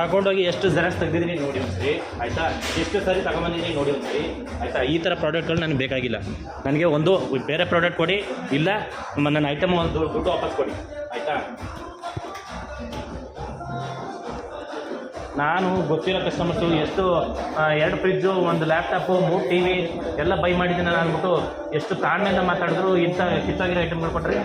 ತಗೊಂಡೋಗಿ ಎಷ್ಟು ಜೆರಾಕ್ಸ್ ತೆಗ್ದಿದ್ದೀನಿ ನೋಡಿ ಒಂದ್ಸರಿ, ಆಯಿತಾ? ಎಷ್ಟು ಸರಿ ತಗೊಂಬಂದಿದ್ದೀನಿ ನೋಡಿ ಒಂದ್ಸರಿ, ಆಯಿತಾ? ಈ ಥರ ಪ್ರಾಡಕ್ಟ್ಗಳು ನನಗೆ ಬೇಕಾಗಿಲ್ಲ. ನನಗೆ ಒಂದು ಬೇರೆ ಪ್ರಾಡಕ್ಟ್ ಕೊಡಿ, ಇಲ್ಲ ನನ್ನ ಐಟಮ್ ಒಂದು ದುಡ್ಡು ವಾಪಸ್ ಕೊಡಿ, ಆಯಿತಾ? ನಾನು ಗೊತ್ತಿರೋ ಕಸ್ಟಮರ್ಸು ಎಷ್ಟು ಎರಡು ಫ್ರಿಜ್ಜು ಒಂದು ಲ್ಯಾಪ್ಟಾಪು ಮೂರು ಟಿ ವಿ ಎಲ್ಲ ಬೈ ಮಾಡಿದ್ದೀನಿ ನಾನು ಅಂದ್ಬಿಟ್ಟು ಎಷ್ಟು ತಾಳ್ಮೆಯಿಂದ ಮಾತಾಡಿದ್ರು ಇಂಥ ಕಿತ್ತಾಗಿರೋ ಐಟಮ್ಗಳು ಕೊಟ್ರಿ?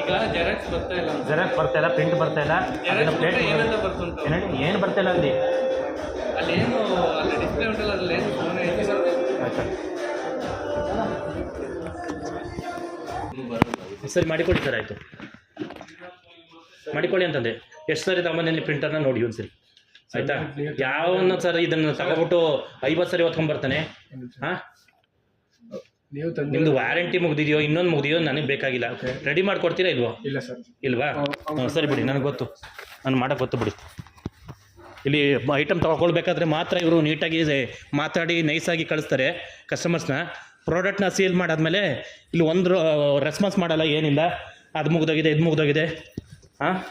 ಈಗ ಜೆರಾಕ್ಸ್ ಬರ್ತಾ ಇಲ್ಲ ಜೆರಾಕ್ಸ್ ಬರ್ತಾ ಇಲ್ಲ ಪ್ರಿಂಟ್ ಬರ್ತಾ ಇಲ್ಲ. ಅದನ್ನ ಜೆರಾಕ್ಸ್ ಪ್ಲೇಟ್ ಏನಂತ ಬರ್ತುಂಟು ಏನು ಏನು ಬರ್ತಾ ಇಲ್ಲ ಅಲ್ಲಿ? ಅಲ್ಲೇನು ಅಲ್ಲಿ ಡಿಸ್ಪ್ಲೇ ಉಂಟಲ್ಲ ಅದ್ರಲ್ಲಿ ಏನು ಫೋನ್ ಐತಿ ಸರಿ ಮಾಡಿಕೊಡಿ ಸರ್ ಆಯಿತು. ಮಾಡಿಕೊಳ್ಳಿ ಅಂತಂದೆ. ಎಷ್ಟು ಸರಿ ತಮ್ಮನೇಲಿ ಪ್ರಿಂಟರ್ನ ನೋಡಿ ಒಂದ್ಸರಿ. ಆಯ್ತಾ? ಯಾವನ್ನ ಸರ್ ಇದನ್ನು ತಗೊಬಿಟ್ಟು ಐವತ್ತು ಸರಿ ಹೊತ್ಕೊಂಡ್ಬರ್ತಾನೆ ಹಾಂ? ನೀವು ನಿಮ್ದು ವ್ಯಾರಂಟಿ ಮುಗ್ದಿದೆಯೋ ಇನ್ನೊಂದು ಮುಗ್ದಿದೆಯೋ ನನಗೆ ಬೇಕಾಗಿಲ್ಲ. ರೆಡಿ ಮಾಡ್ಕೊಡ್ತೀರಾ ಇಲ್ವೋ? ಇಲ್ಲ ಸರ್. ಇಲ್ವಾ? ಹಾಂ ಸರಿ ಬಿಡಿ ನನಗೆ ಗೊತ್ತು. ನಾನು ಮಾಡೋಕ್ಕೆ ಗೊತ್ತು ಬಿಡಿ. ಇಲ್ಲಿ ಐಟಮ್ ತೊಗೊಳ್ಬೇಕಾದ್ರೆ ಮಾತ್ರ ಇವರು ನೀಟಾಗಿ ಮಾತಾಡಿ ನೈಸಾಗಿ ಕಳಿಸ್ತಾರೆ ಕಸ್ಟಮರ್ಸ್ನ ಪ್ರಾಡಕ್ಟ್ನ ಸೇಲ್ ಮಾಡಾದ್ಮೇಲೆ ಇಲ್ಲಿ ಒಂದು ರೆಸ್ಪಾನ್ಸ್ ಮಾಡಲ್ಲ ಏನಿಲ್ಲ. ಅದು ಮುಗ್ದೋಗಿದೆ ಇದು ಮುಗ್ದೋಗಿದೆ. ಹಾಂ?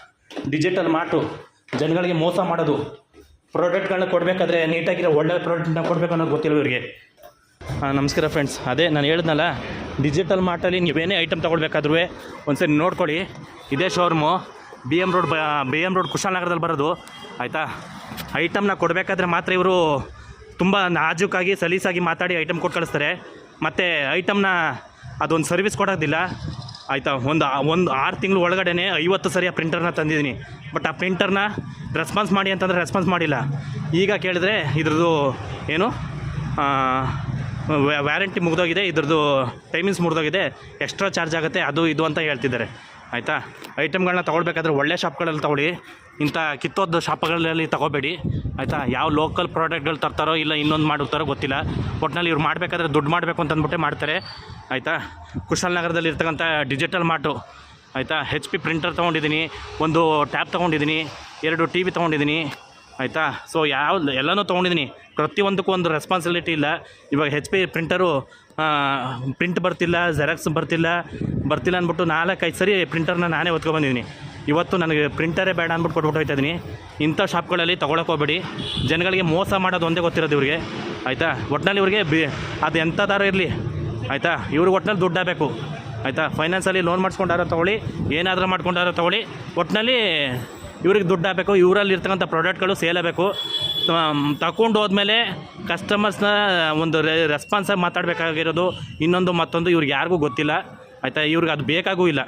ಡಿಜಿಟಲ್ ಮಾಟು. ಜನಗಳಿಗೆ ಮೋಸ ಮಾಡೋದು. ಪ್ರಾಡಕ್ಟ್ಗಳನ್ನ ಕೊಡಬೇಕಾದ್ರೆ ನೀಟಾಗಿರೋ ಒಳ್ಳೆ ಪ್ರಾಡಕ್ಟ್ನ ಕೊಡಬೇಕು ಅನ್ನೋದು ಗೊತ್ತಿಲ್ಲ ಇವರಿಗೆ. ನಮಸ್ಕಾರ ಫ್ರೆಂಡ್ಸ್ ಅದೇ ನಾನು ಹೇಳಿದ್ನಲ್ಲ ಡಿಜಿಟಲ್ ಮಾರ್ಟಲ್ಲಿ ನೀವೇನೇ ಐಟಮ್ ತೊಗೊಳ್ಬೇಕಾದ್ರೂ ಒಂದ್ಸರಿ ನೋಡ್ಕೊಳ್ಳಿ. ಇದೇ showroom B M road B M road ಕುಶಾಲನಗರದಲ್ಲಿ ಬರೋದು. ಆಯಿತಾ? ಐಟಮ್ನ ಕೊಡಬೇಕಾದ್ರೆ ಮಾತ್ರ ಇವರು ತುಂಬ ನಾಜೂಕಾಗಿ, ಸಲೀಸಾಗಿ ಮಾತಾಡಿ ಐಟಮ್ ಕೊಟ್ಟು ಕಳಿಸ್ತಾರೆ. ಮತ್ತು ಐಟಮ್ನ ಅದೊಂದು ಸರ್ವಿಸ್ ಕೊಡೋದಿಲ್ಲ. ಆಯಿತಾ? ಒಂದು ಒಂದು ಆರು ತಿಂಗಳು ಒಳಗಡೆ ಐವತ್ತು ಸರಿ ಆ ಪ್ರಿಂಟರ್ನ ತಂದಿದ್ದೀನಿ. ಬಟ್ ಆ ಪ್ರಿಂಟರ್ನ ರೆಸ್ಪಾನ್ಸ್ ಮಾಡಿ ಅಂತಂದರೆ ರೆಸ್ಪಾನ್ಸ್ ಮಾಡಿಲ್ಲ. ಈಗ ಕೇಳಿದ್ರೆ ಇದ್ರದ್ದು ಏನು? ವ್ಯಾರಂಟಿ ಮುಗಿದೋಗಿದೆ, ಇದ್ರದ್ದು ಟೈಮಿಂಗ್ಸ್ ಮುಗಿದೋಗಿದೆ ಎಕ್ಸ್ಟ್ರಾ ಚಾರ್ಜ್ ಆಗುತ್ತೆ, ಅದು ಇದು ಅಂತ ಹೇಳ್ತಿದ್ದಾರೆ. ಆಯಿತಾ? ಐಟಮ್ಗಳನ್ನ ತೊಗೊಳ್ಬೇಕಾದ್ರೆ ಒಳ್ಳೆ ಶಾಪ್ಗಳಲ್ಲಿ ತೊಗೊಳ್ಳಿ. ಇಂಥ ಕಿತ್ತೋದ ಶಾಪ್ಗಳಲ್ಲಿ ತೊಗೋಬೇಡಿ. ಆಯಿತಾ? ಯಾವ ಲೋಕಲ್ ಪ್ರಾಡಕ್ಟ್ಗಳು ತರ್ತಾರೋ ಇಲ್ಲ ಇನ್ನೊಂದು ಮಾಡುತ್ತಾರೋ ಗೊತ್ತಿಲ್ಲ. ಒಟ್ಟಿನಲ್ಲಿ ಇವ್ರು ಮಾಡಬೇಕಾದ್ರೆ ದುಡ್ಡು ಮಾಡಬೇಕು ಅಂತ ಅಂದ್ಬಿಟ್ಟೆ ಮಾಡ್ತಾರೆ. ಆಯಿತಾ? ಕುಶಾಲನಗರದಲ್ಲಿ ಇರ್ತಕ್ಕಂಥ ಡಿಜಿಟಲ್ ಮಾರ್ಟು ಆಯಿತಾ? ಹೆಚ್ ಪಿ ಪ್ರಿಂಟರ್ ತೊಗೊಂಡಿದ್ದೀನಿ, ಒಂದು ಟ್ಯಾಬ್ ತೊಗೊಂಡಿದ್ದೀನಿ, ಎರಡು ಟಿ ವಿ ತೊಗೊಂಡಿದ್ದೀನಿ. ಆಯಿತಾ? ಸೊ ಯಾವ ಎಲ್ಲನೂ ತೊಗೊಂಡಿದ್ದೀನಿ ಪ್ರತಿಯೊಂದಕ್ಕೂ ಒಂದು ರೆಸ್ಪಾನ್ಸಿಬಿಲಿಟಿ ಇಲ್ಲ. ಇವಾಗ ಹೆಚ್ ಪಿ ಪ್ರಿಂಟರು ಪ್ರಿಂಟ್ ಬರ್ತಿಲ್ಲ ಜೆರಾಕ್ಸ್ ಬರ್ತಿಲ್ಲ. ಬರ್ತಿಲ್ಲ ಅಂದ್ಬಿಟ್ಟು ನಾಲ್ಕೈದು ಸರಿ ಪ್ರಿಂಟರ್ನ ನಾನೇ ಹೊತ್ಕೊಬಂದಿದ್ದೀನಿ ಇವತ್ತು ನನಗೆ ಪ್ರಿಂಟರೇ ಬೇಡ ಅಂದ್ಬಿಟ್ಟು ಕೊಟ್ಬಿಟ್ಟು ಹೋಗ್ತಾ ಇದ್ದೀನಿ ಇಂಥ ಶಾಪ್ಗಳಲ್ಲಿ ತೊಗೊಳಕ್ಕೆ ಹೋಗ್ಬೇಡಿ. ಜನಗಳಿಗೆ ಮೋಸ ಮಾಡೋದು ಒಂದೇ ಗೊತ್ತಿರೋದು ಇವ್ರಿಗೆ. ಆಯಿತಾ? ಒಟ್ಟಿನಲ್ಲಿ ಇವ್ರಿಗೆ ಬಿ ಅದು ಎಂಥದಾರು ಇರಲಿ. ಆಯಿತಾ? ಇವ್ರಿಗೆ ಒಟ್ಟಿನಲ್ಲಿ ದುಡ್ಡಾಗಬೇಕು ಆಯಿತಾ? ಫೈನಾನ್ಸಲ್ಲಿ ಲೋನ್ ಮಾಡಿಸ್ಕೊಂಡಾರೋ ತೊಗೊಳ್ಳಿ. ಏನಾದರೂ ಮಾಡ್ಕೊಂಡಾರೋ ತೊಗೊಳ್ಳಿ. ಒಟ್ಟಿನಲ್ಲಿ ಇವ್ರಿಗೆ ದುಡ್ಡು ಹಾಕಬೇಕು, ಇವರಲ್ಲಿ ಇರ್ತಕ್ಕಂಥ ಪ್ರಾಡಕ್ಟ್ಗಳು ಸೇಲ್ ಆಗಬೇಕು ತಗೊಂಡು ಹೋದ್ಮೇಲೆ ಕಸ್ಟಮರ್ಸ್ನ ಒಂದು ರೆಸ್ಪಾನ್ಸಾಗಿ ಮಾತಾಡಬೇಕಾಗಿರೋದು ಇನ್ನೊಂದು ಮತ್ತೊಂದು ಇವ್ರಿಗೆ ಯಾರಿಗೂ ಗೊತ್ತಿಲ್ಲ. ಆಯಿತಾ? ಇವ್ರಿಗೆ ಅದು ಬೇಕಾಗೂ ಇಲ್ಲ.